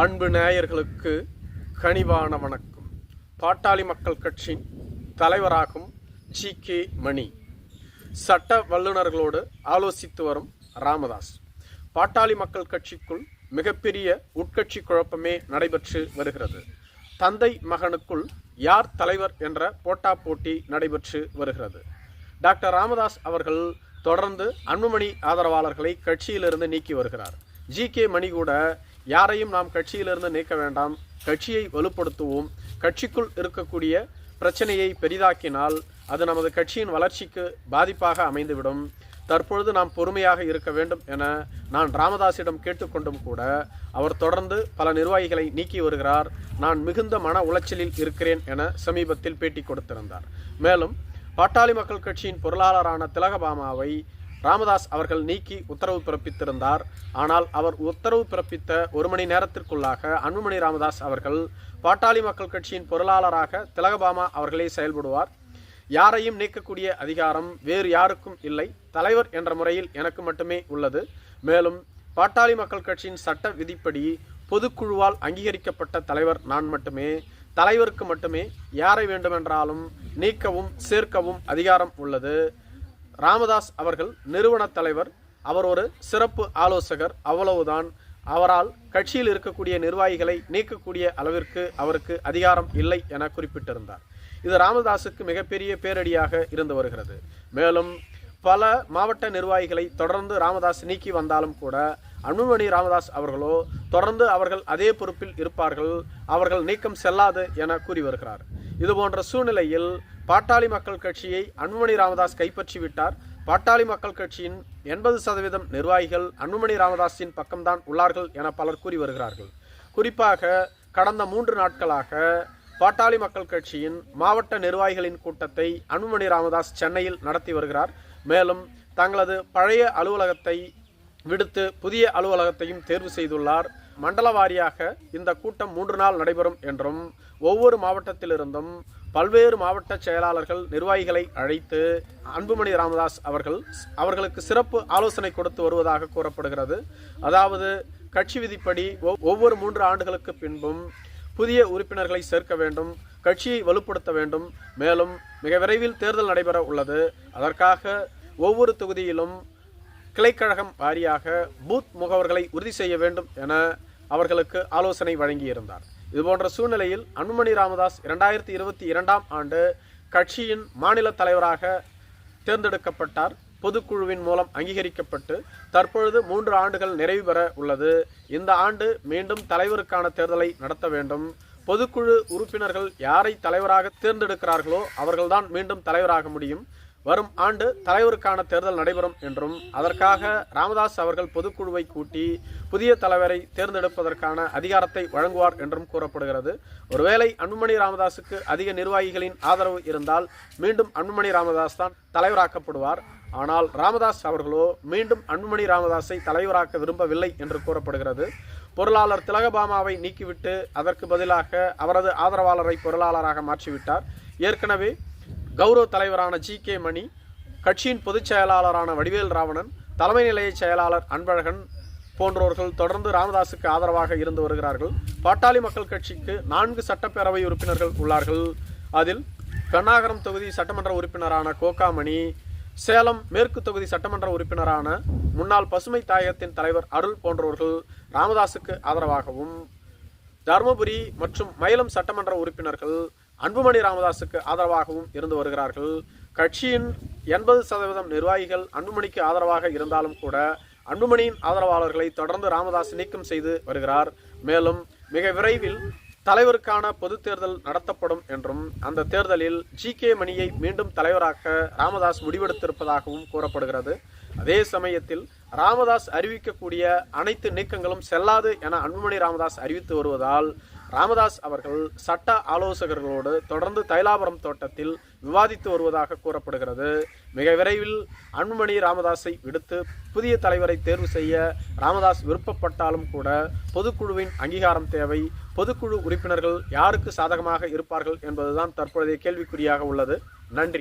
அன்பு நேயர்களுக்கு கனிவான வணக்கம். பாட்டாளி மக்கள் கட்சியின் தலைவராகும் ஜி கே மணி. சட்ட வல்லுநர்களோடு ஆலோசித்து வரும் ராமதாஸ். பாட்டாளி மக்கள் கட்சிக்குள் மிகப்பெரிய உட்கட்சி குழப்பமே நடைபெற்று வருகிறது. தந்தை மகனுக்குள் யார் தலைவர் என்ற போட்டா போட்டி நடைபெற்று வருகிறது. டாக்டர் ராமதாஸ் அவர்கள் தொடர்ந்து அன்புமணி ஆதரவாளர்களை கட்சியிலிருந்து நீக்கி வருகிறார். ஜி கே மணி கூட யாரையும் நாம் கட்சியிலிருந்து நீக்க வேண்டாம். கட்சியை வலுப்படுத்துவோம். கட்சிக்குள் இருக்கக்கூடிய பிரச்சனையை பெரிதாக்கினால் அது நமது கட்சியின் வளர்ச்சிக்கு பாதிப்பாக அமைந்துவிடும். தற்பொழுது நாம் பொறுமையாக இருக்க வேண்டும் என நான் ராமதாஸிடம் கேட்டுக்கொண்டும் கூட அவர் தொடர்ந்து பல நிர்வாகிகளை நீக்கி வருகிறார். நான் மிகுந்த மன உளைச்சலில் இருக்கிறேன் என சமீபத்தில் பேட்டி கொடுத்திருந்தார். மேலும் பாட்டாளி மக்கள் கட்சியின் பொருளாளரான திலகபாமாவை ராமதாஸ் அவர்கள் நீக்கி உத்தரவு பிறப்பித்திருந்தார். ஆனால் அவர் உத்தரவு பிறப்பித்த ஒரு மணி நேரத்திற்குள்ளாக அன்புமணி ராமதாஸ் அவர்கள் பாட்டாளி மக்கள் கட்சியின் பொருளாளராக திலகபாமா அவர்களே செயல்படுவார். யாரையும் நீக்கக்கூடிய அதிகாரம் வேறு யாருக்கும் இல்லை. தலைவர் என்ற முறையில் எனக்கு மட்டுமே உள்ளது. மேலும் பாட்டாளி மக்கள் கட்சியின் சட்ட விதிப்படி பொதுக்குழுவால் அங்கீகரிக்கப்பட்ட தலைவர் நான் மட்டுமே. தலைவருக்கு மட்டுமே. யாரை வேண்டுமென்றாலும் நீக்கவும் சேர்க்கவும் அதிகாரம் உள்ளது. ராமதாஸ் அவர்கள் நிறுவன தலைவர். அவர் ஒரு சிறப்பு ஆலோசகர். அவ்வளவுதான். அவரால் கட்சியில் இருக்கக்கூடிய நிர்வாகிகளை நீக்கக்கூடிய அளவிற்கு அவருக்கு அதிகாரம் இல்லை என குறிப்பிட்டிருந்தார். இது ராமதாஸுக்கு மிகப்பெரிய பேரடியாக இருந்து வருகிறது. மேலும் பல மாவட்ட நிர்வாகிகளை தொடர்ந்து ராமதாஸ் நீக்கி வந்தாலும் கூட அன்புமணி ராமதாஸ் அவர்களோ தொடர்ந்து அவர்கள் அதே பொறுப்பில் இருப்பார்கள். அவர்கள் நீக்கம் செல்லாது என கூறி வருகிறார். இது போன்ற சூழ்நிலையில் பாட்டாளி மக்கள் கட்சியை அன்புமணி ராமதாஸ் கைப்பற்றி விட்டார் பாட்டாளி மக்கள் கட்சியின் எண்பது சதவீதம் நிர்வாகிகள் அன்புமணி ராமதாஸின் பக்கம்தான் உள்ளார்கள் என பலர் கூறி வருகிறார்கள். குறிப்பாக கடந்த மூன்று நாட்களாக பாட்டாளி மக்கள் கட்சியின் மாவட்ட நிர்வாகிகளின் கூட்டத்தை அன்புமணி ராமதாஸ் சென்னையில் நடத்தி வருகிறார். மேலும் தங்களது பழைய அலுவலகத்தை விடுத்து புதிய அலுவலகத்தையும் தேர்வு செய்துள்ளார். மண்டல வாரியாக இந்த கூட்டம் மூன்று நாள் நடைபெறும் என்றும் ஒவ்வொரு மாவட்டத்திலிருந்தும் பல்வேறு மாவட்ட செயலாளர்கள் நிர்வாகிகளை அழைத்து அன்புமணி ராமதாஸ் அவர்கள் அவர்களுக்கு சிறப்பு ஆலோசனை கொடுத்து வருவதாக கூறப்படுகிறது. அதாவது கட்சி விதிப்படி ஒவ்- ஒவ்வொரு மூன்று ஆண்டுகளுக்கு பின்பும் புதிய உறுப்பினர்களை சேர்க்க வேண்டும் கட்சியை வலுப்படுத்த வேண்டும். மேலும் மிக விரைவில் தேர்தல் நடைபெற உள்ளது. அதற்காக ஒவ்வொரு தொகுதியிலும் கிளைக்கழகம் வாரியாக பூத் முகவர்களை உறுதி செய்ய வேண்டும் என அவர்களுக்கு ஆலோசனை வழங்கியிருந்தார். இதுபோன்ற சூழ்நிலையில் அன்புமணி ராமதாஸ் இரண்டாயிரத்தி இருபத்தி இரண்டாம் ஆண்டு கட்சியின் மாநில தலைவராக தேர்ந்தெடுக்கப்பட்டார். பொதுக்குழுவின் மூலம் அங்கீகரிக்கப்பட்டு தற்பொழுது மூன்று ஆண்டுகள் நிறைவு பெற உள்ளது. இந்த ஆண்டு மீண்டும் தலைவருக்கான தேர்தலை நடத்த வேண்டும். பொதுக்குழு உறுப்பினர்கள் யாரை தலைவராக தேர்ந்தெடுக்கிறார்களோ அவர்கள்தான் மீண்டும் தலைவராக முடியும். வரும் ஆண்டு தலைவருக்கான தேர்தல் நடைபெறும் என்றும் அதற்காக ராமதாஸ் அவர்கள் பொதுக்குழுவை கூட்டி புதிய தலைவரை தேர்ந்தெடுப்பதற்கான அதிகாரத்தை வழங்குவார் என்றும் கூறப்படுகிறது. ஒருவேளை அன்புமணி ராமதாஸுக்கு அதிக நிர்வாகிகளின் ஆதரவு இருந்தால் மீண்டும் அன்புமணி ராமதாஸ் தான் தலைவராக்கப்படுவார். ஆனால் ராமதாஸ் அவர்களோ மீண்டும் அன்புமணி ராமதாஸை தலைவராக்க விரும்பவில்லை என்று கூறப்படுகிறது. பொருளாளர் திலகபாமாவை நீக்கிவிட்டு அதற்கு பதிலாக அவரது ஆதரவாளரை பொருளாளராக மாற்றிவிட்டார். ஏற்கனவே கௌரவ தலைவரான ஜி கே மணி கட்சியின் பொதுச் செயலாளரான வடிவேல் ராவணன் தலைமை நிலைய செயலாளர் அன்பழகன் போன்றோர்கள் தொடர்ந்து ராமதாஸுக்கு ஆதரவாக இருந்து வருகிறார்கள். பாட்டாளி மக்கள் கட்சிக்கு நான்கு சட்டப்பேரவை உறுப்பினர்கள் உள்ளார்கள். அதில் பெண்ணாகரம் தொகுதி சட்டமன்ற உறுப்பினரான கோகாமணி சேலம் மேற்கு தொகுதி சட்டமன்ற உறுப்பினரான முன்னாள் பசுமை தாயகத்தின் தலைவர் அருள் போன்றவர்கள் ராமதாஸுக்கு ஆதரவாகவும் தருமபுரி மற்றும் மயிலம் சட்டமன்ற உறுப்பினர்கள் அன்புமணி ராமதாஸுக்கு ஆதரவாகவும் இருந்து வருகிறார்கள். கட்சியின் எண்பது சதவீதம் நிர்வாகிகள் அன்புமணிக்கு ஆதரவாக இருந்தாலும் கூட அன்புமணியின் ஆதரவாளர்களை தொடர்ந்து ராமதாஸ் நீக்கம் செய்து வருகிறார். மேலும் மிக விரைவில் தலைவருக்கான பொது தேர்தல் நடத்தப்படும் என்றும் அந்த தேர்தலில் ஜி. கே. மணியை மீண்டும் தலைவராக்க ராமதாஸ் முடிவெடுத்திருப்பதாகவும் கூறப்படுகிறது. அதே சமயத்தில் ராமதாஸ் அறிவிக்கக்கூடிய அனைத்து நீக்கங்களும் செல்லாது என அன்புமணி ராமதாஸ் அறிவித்து வருவதால் ராமதாஸ் அவர்கள் சட்ட ஆலோசகர்களோடு தொடர்ந்து தைலாபுரம் தோட்டத்தில் விவாதித்து வருவதாக கூறப்படுகிறது. மிக விரைவில் அன்புமணி ராமதாஸை விடுத்து புதிய தலைவரை தேர்வு செய்ய ராமதாஸ் விருப்பப்பட்டாலும் கூட பொதுக்குழுவின் அங்கீகாரம் தேவை. பொதுக்குழு உறுப்பினர்கள் யாருக்கு சாதகமாக இருப்பார்கள் என்பதுதான் தற்போதைய கேள்விக்குறியாக உள்ளது. நன்றி.